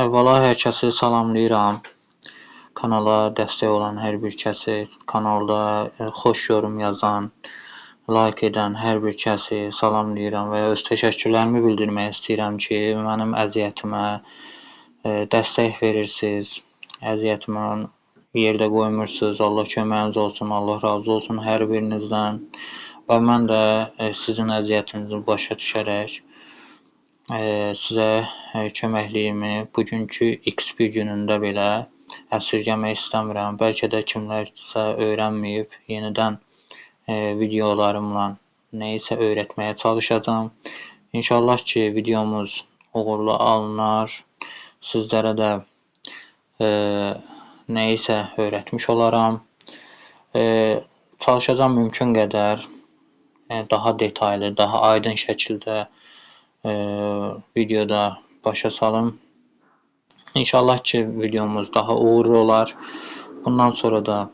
Əvvəla hər kəsi salamlayıram. Kanala dəstək olan hər bir kəsi, kanalda e, xoş yorum yazan, like edən hər bir kəsi salamlayıram və öz təşəkkürlərimi bildirmək istəyirəm ki, mənim əziyyətimə e, dəstək verirsiniz. Əziyyətimə yerdə qoymursunuz. Allah köməyiniz olsun, Allah razı olsun hər birinizdən. Və mən də e, sizin əziyyətinizi başa düşərək sizə e, köməkliyimi bugünkü XP günündə belə əsirgəmək istəmirəm. Bəlkə də kimlərsə öyrənməyib, yenidən e, videolarımla nəyisə öyrətməyə çalışacağam. İnşallah ki, videomuz uğurlu alınar. Sizlərə də e, nəyisə öyrətmiş olaram. E, çalışacağam mümkün qədər e, daha detallı, daha aydın şəkildə videoda başa salım. İnşallah ki videomuz daha uğurlu olar. Bundan sonra da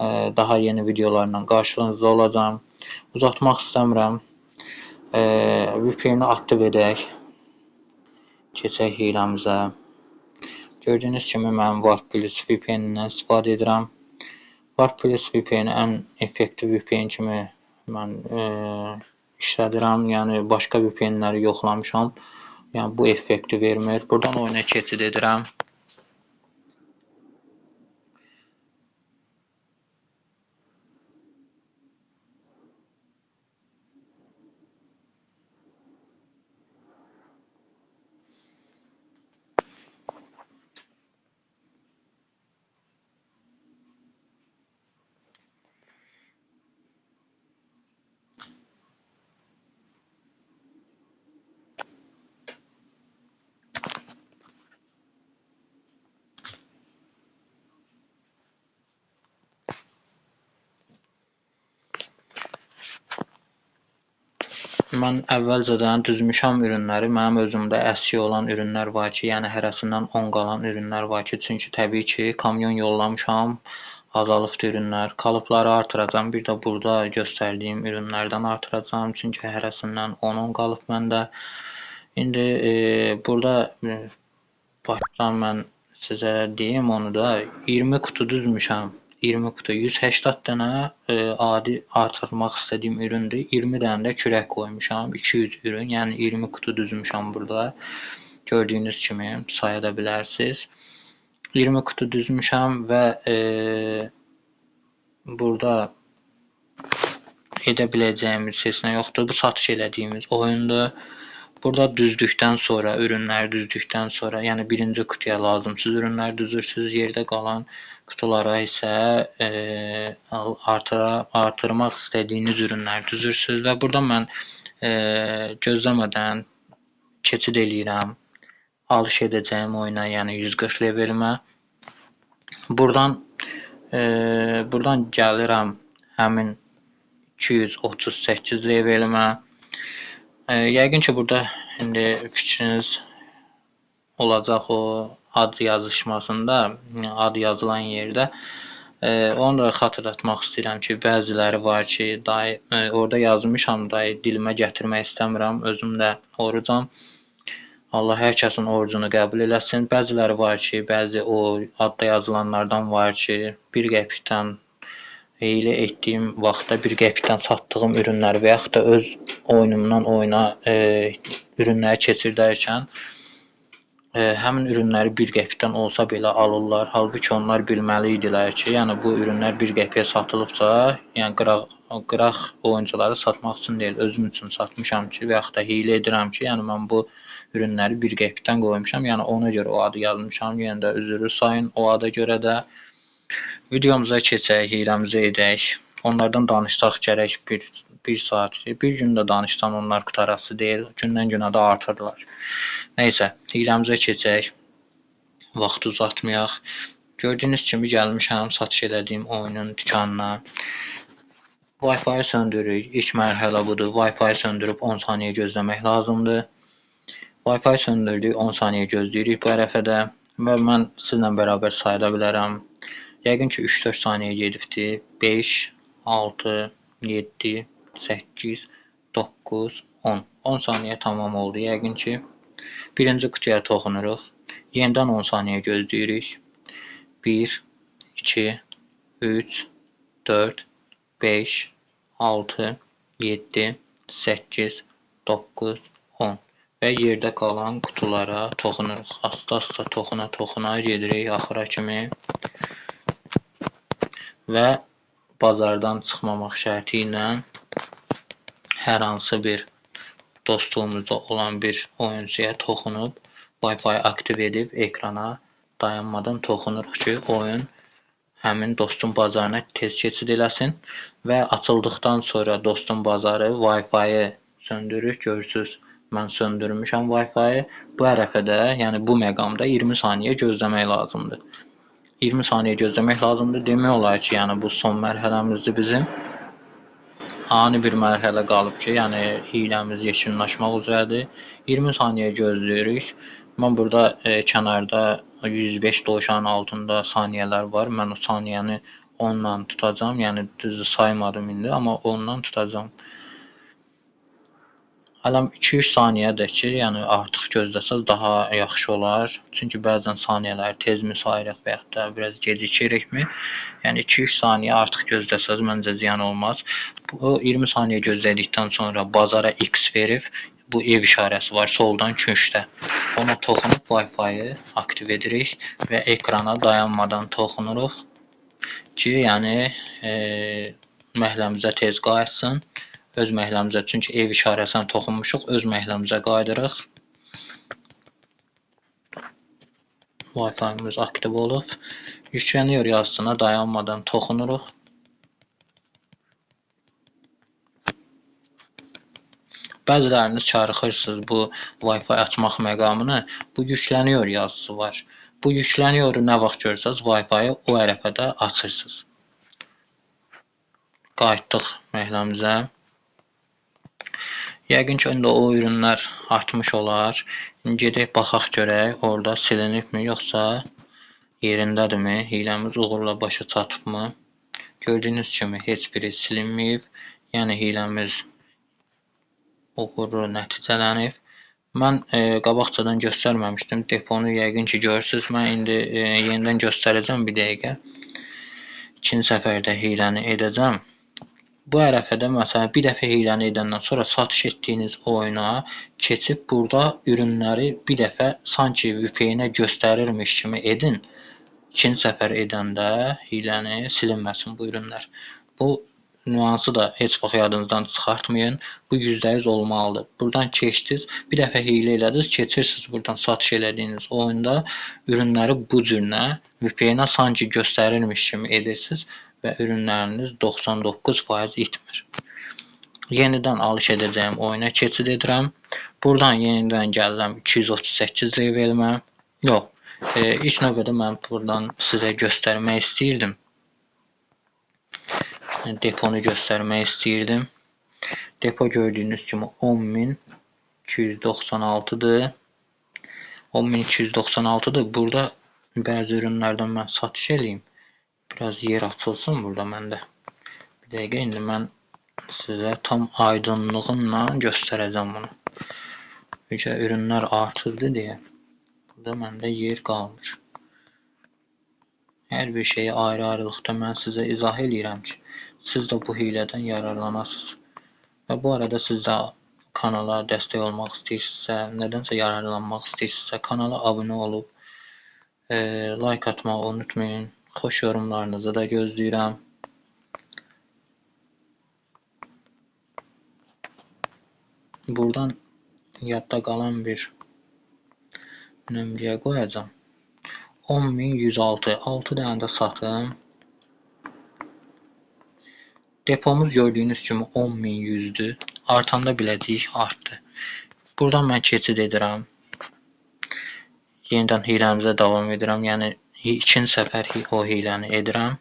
e, daha yeni videolarla qarşınızda olacağam. Uzatmaq istəmirəm. E, VPN-i aktiv edək. Keçək hiləmizə. Gördüyünüz kimi mən Warp Plus VPN-dən istifadə edirəm. Warp Plus VPN ən effektiv VPN kimi mən e, işlədirəm. Yəni başqa VPN-ləri yoxlamışam. Yəni bu effekti vermir. Buradan oyuna keçid edirəm. Mən əvvəlcədən düzmüşəm ürünləri. Mənim özümdə əski olan ürünlər var ki, yəni hərəsindən 10 qalan ürünlər var ki, çünki təbii ki, kamyon yollamışam. Azalıbdı ürünlər. Kalıpları artıracağam. Bir də burada göstərdiyim ürünlərdən artıracağam. Çünki hərəsindən 10-10 qalıb məndə. İndi e, burada e, başdan mən sizə deyim onu da 20 kutu düzmüşəm. 20 kutu 180 dənə e, adi artırmaq istədiyim üründür. 20 dənə də kürək qoymuşam. 200 ürün, yəni 20 kutu düzmüşəm burada. Gördüyünüz kimi saya bilərsiniz. 20 kutu düzmüşəm və e, burada edə biləcəyimiz heç nə yoxdur. Bu satış elədiyimiz oyundur. Burada düzdükdən sonra, ürünləri düzdükdən sonra, yəni birinci qutuya lazımsız ürünlər düzürsüz, yerdə qalan qutulara isə e, artıra, artırmaq istədiyiniz ürünlər düzürsüz və burada mən e, gözləmədən keçid eləyirəm. Alış edəcəyim oyuna, yəni 140 levelimə. Buradan e, buradan gəlirəm həmin 238 levelimə. Yəqin ki, burada indi fikriniz olacaq o ad yazışmasında, ad yazılan yerdə. Onu da xatırlatmaq istəyirəm ki, bəziləri var ki, dayı e, orada yazmışam, dayı dilimə gətirmək istəmirəm, özüm də orucam. Allah hər kəsin orucunu qəbul eləsin. Bəziləri var ki, bəzi o adda yazılanlardan var ki, 1 qəpikdən hiylə etdiyim vaxtda 1 qəpikdən satdığım ürünlər və yaxud da öz oyunumdan oyuna e, ürünləri keçirdərkən e, həmin ürünləri 1 qəpikdən olsa belə alırlar. Halbuki onlar bilməli idilər ki, yəni bu ürünlər 1 qəpiyə satılıbsa, yəni qıraq qıraq oyuncuları satmaq üçün deyil, özüm üçün satmışam ki, və yaxud da hiylə edirəm ki, yəni mən bu ürünləri 1 qəpikdən qoymuşam. Yəni ona görə o adı yazmışam. Yenə də üzrü sayın o ada görə də Videomuza keçək, hiləmizi edək. Onlardan danışsaq gərək bir, bir saat, bir gündə danışsam onlar qutarası deyil. Gündən günə də artırlar. Nəysə, hiləmizə keçək. Vaxt uzatmayaq. Gördüyünüz kimi gəlmişəm satış elədiyim oyunun dükanına. Wi-Fi söndürürük. İlk mərhələ budur. Wi-Fi söndürüb 10 saniyə gözləmək lazımdır. Wi-Fi söndürdük, 10 saniyə gözləyirik bu ərəfədə və mən sizlə bərabər sayıda bilərəm. Yəqin ki 3-4 saniyə gedibdi. 5, 6, 7, 8, 9, 10. 10 saniyə tamam oldu. Yəqin ki birinci qutuya toxunuruq. Yenidən 10 saniyə gözləyirik. 1 2 3 4 5 6 7 8 9 10 və yerdə qalan qutulara toxunuruq. Asta-asta toxuna-toxuna gedirik axıra kimi və bazardan çıxmamaq şərti ilə hər hansı bir dostluğumuzda olan bir oyuncuya toxunub Wi-Fi aktiv edib ekrana dayanmadan toxunuruq ki, oyun həmin dostun bazarına tez keçid eləsin və açıldıqdan sonra dostun bazarı Wi-Fi-yi söndürür. Görürsüz, mən söndürmüşəm Wi-Fi-yi. Bu ərəfədə, yəni bu məqamda 20 saniyə gözləmək lazımdır. 20 saniyə gözləmək lazımdır. Demək olar ki, yəni bu son mərhələmizdir bizim. Ani bir mərhələ qalıb ki, yəni hiləmiz yekunlaşmaq üzrədir. 20 saniyə gözləyirik. Mən burada e, kənarda 105 dovşanın altında saniyələr var. Mən o saniyəni 10 ilə tutacağam. Yəni düzdür saymadım indi, amma 10 ilə tutacağam. Hələ 2-3 saniyədir ki, yəni artıq gözləsəz daha yaxşı olar. Çünki bəzən saniyələri tez mi sayırıq və yaxud da biraz gecikirikmi? Yəni 2-3 saniyə artıq gözləsəz məncə ziyan olmaz. Bu 20 saniyə gözlədikdən sonra bazara X verib bu ev işarəsi var soldan küncdə. Ona toxunub Wi-Fi-yi aktiv edirik və ekrana dayanmadan toxunuruq ki, yəni e, məhəlləmizə tez qayıtsın. Öz məhəlləmizə, çünki ev işarəsinə toxunmuşuq, öz məhəlləmizə qayıdırıq. Wi-Fi-miz aktiv olub. Yükleniyor yazısına dayanmadan toxunuruq. Bəziləriniz çarxırsınız bu Wi-Fi açmaq məqamını. Bu yükleniyor yazısı var. Bu yükleniyor nə vaxt görsəz Wi-Fi-yi o ərəfədə açırsınız. Qayıtdıq məhəlləmizə. Yəqin ki, indi o ürünlər artmış olar. Gedək baxaq görək, orada silinibmi yoxsa yerindədirmi? Hiləmiz uğurla başa çatıbmı? Gördüyünüz kimi heç biri silinməyib. Yəni hiləmiz uğurlu nəticələnib. Mən e, qabaqcadan göstərməmişdim. Deponu yəqin ki, görürsüz. Mən indi e, yenidən göstərəcəm bir dəqiqə. İkinci səfərdə hiləni edəcəm. Bu ərəfədə məsələn bir dəfə hiləni edəndən sonra satış etdiyiniz oyuna keçib burada ürünləri bir dəfə sanki VPN-ə göstərirmiş kimi edin. İkinci səfər edəndə hiləni silinməsin bu ürünlər. Bu nüansı da heç vaxt yadınızdan çıxartmayın. Bu %100 olmalıdır. Buradan keçdiniz, bir dəfə hiylə elədiniz, keçirsiniz buradan satış elədiyiniz oyunda ürünləri bu cürlə VPN-ə sanki göstərirmiş kimi edirsiniz və ürünləriniz 99% itmir. Yenidən alış edəcəyim oyuna keçid edirəm. Buradan yenidən gəlirəm 238 levelimə. Yox, e, ilk növbədə mən buradan sizə göstərmək istəyirdim. Deponu göstərmək istəyirdim. Depo gördüyünüz kimi 10296-dır. 10296-dır. Burada bəzi ürünlərdən mən satış eləyim. Biraz yer açılsın burada məndə. Bir dəqiqə indi mən sizə tam aydınlığınla göstərəcəm bunu. Necə ürünlər artırdı deyə burada məndə yer qalmır. Hər bir şeyi ayrı-ayrılıqda mən sizə izah eləyirəm ki, siz də bu hilədən yararlanasınız. Və bu arada siz də kanala dəstək olmaq istəyirsinizsə, nədənsə yararlanmaq istəyirsinizsə, kanala abunə olub e, like atmağı unutmayın. Xoş yorumlarınızı da gözləyirəm. Buradan yadda qalan bir nömrəyə qoyacağam. 10106 6 dənə də satım. Depomuz gördüyünüz kimi 10100-dür. Artanda biləcəyik artdı. Buradan mən keçid edirəm. Yenidən hiləmizə davam edirəm. Yəni ikinci səfər o hiləni edirəm.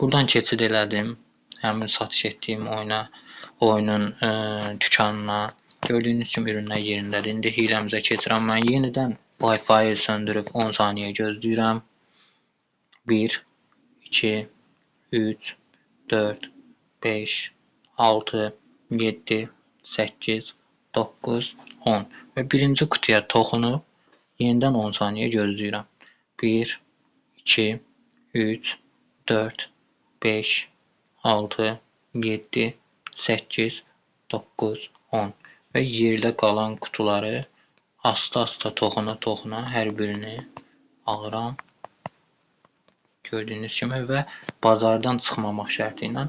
Buradan keçid elədim. Həmin satış etdiyim oyuna, oyunun e, dükanına. Gördüyünüz kimi ürünlər yerindədir. İndi hiləmizə keçirəm. Mən yenidən Wi-Fi-yi söndürüb 10 saniyə gözləyirəm. 1 2 3 4 5 6 7 8 9 10 və birinci qutuya toxunub Yenidən 10 saniyə gözləyirəm. 1 2 3 4 5 6 7 8 9 10 və yerdə qalan qutuları asta-asta toxuna-toxuna hər birini alıram. Gördüyünüz kimi və bazardan çıxmamaq şərti ilə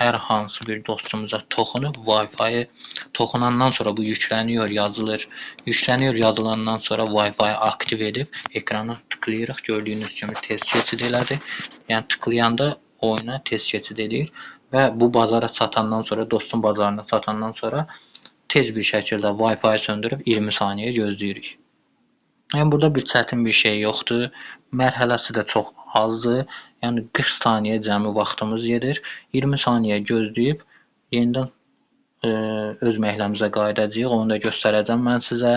hər hansı bir dostumuza toxunub Wi-Fi toxunandan sonra bu yükleniyor, yazılır. Yükleniyor yazılandan sonra Wi-Fi aktiv edib ekrana tıklayırıq. Gördüyünüz kimi tez keçid elədi. Yəni tıklayanda oyuna tez keçid edir və bu bazara çatandan sonra, dostun bazarına çatandan sonra tez bir şəkildə Wi-Fi söndürüb 20 saniyə gözləyirik. Yəni burada bir çətin bir şey yoxdur. Mərhələsi də çox azdır. Yəni 40 saniyə cəmi vaxtımız gedir. 20 saniyə gözləyib yenidən e, öz məhəlləmizə qayıdacağıq. Onu da göstərəcəm mən sizə.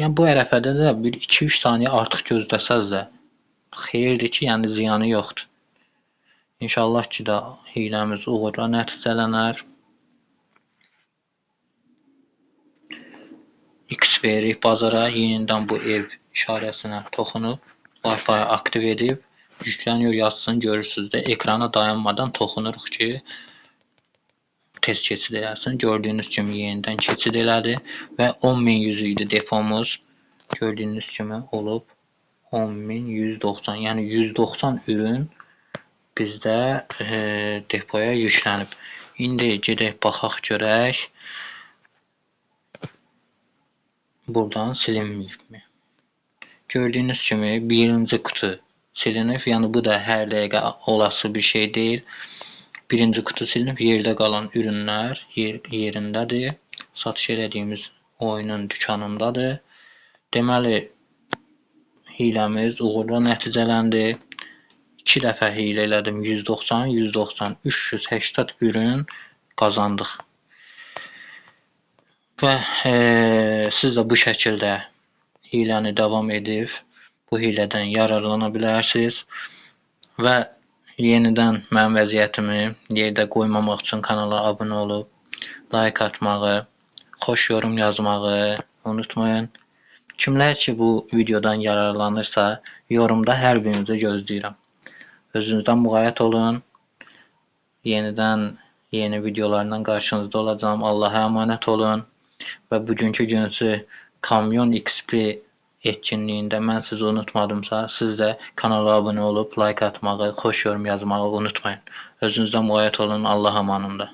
Yəni bu ərəfədə də bir 2-3 saniyə artıq gözləsəz də xeyirdir ki, yəni ziyanı yoxdur. İnşallah ki də hiləmiz uğurla nəticələnər. X veririk bazara, yenidən bu ev işarəsinə toxunub Wi-Fi aktiv edib yükleniyor yazsın görürsüz də ekrana dayanmadan toxunuruq ki tez keçid eləsin. Gördüyünüz kimi yenidən keçid elədi və 10.100 idi depomuz. Gördüyünüz kimi olub 10.190. Yəni 190 ürün bizdə e, depoya yüklənib. İndi gedək baxaq görək. Buradan silinməyibmi? Gördüyünüz kimi birinci kutu silinib. Yəni bu da hər dəqiqə olası bir şey deyil. Birinci kutu silinib, yerdə qalan ürünlər yer, yerindədir. Satış elədiyimiz oyunun dükanındadır. Deməli hiləmiz uğurla nəticələndi. 2 dəfə hilə elədim. 190, 190, 380 ürün qazandıq. Və e, siz də bu şəkildə hiləni davam edib bu hilədən yararlana bilərsiniz və yenidən mənim vəziyyətimi yerdə qoymamaq üçün kanala abunə olub, like atmağı, xoş yorum yazmağı unutmayın. Kimlər ki bu videodan yararlanırsa, yorumda hər birinizi gözləyirəm. Özünüzdən müğayət olun. Yenidən yeni videolarla qarşınızda olacağım. Allah'a emanet olun. Və bugünkü günsü Kamyon XP etkinliyində mən sizi unutmadımsa, siz də kanala abunə olub, like atmağı, xoş yorum yazmağı unutmayın. Özünüzdən müğayət olun. Allah amanında.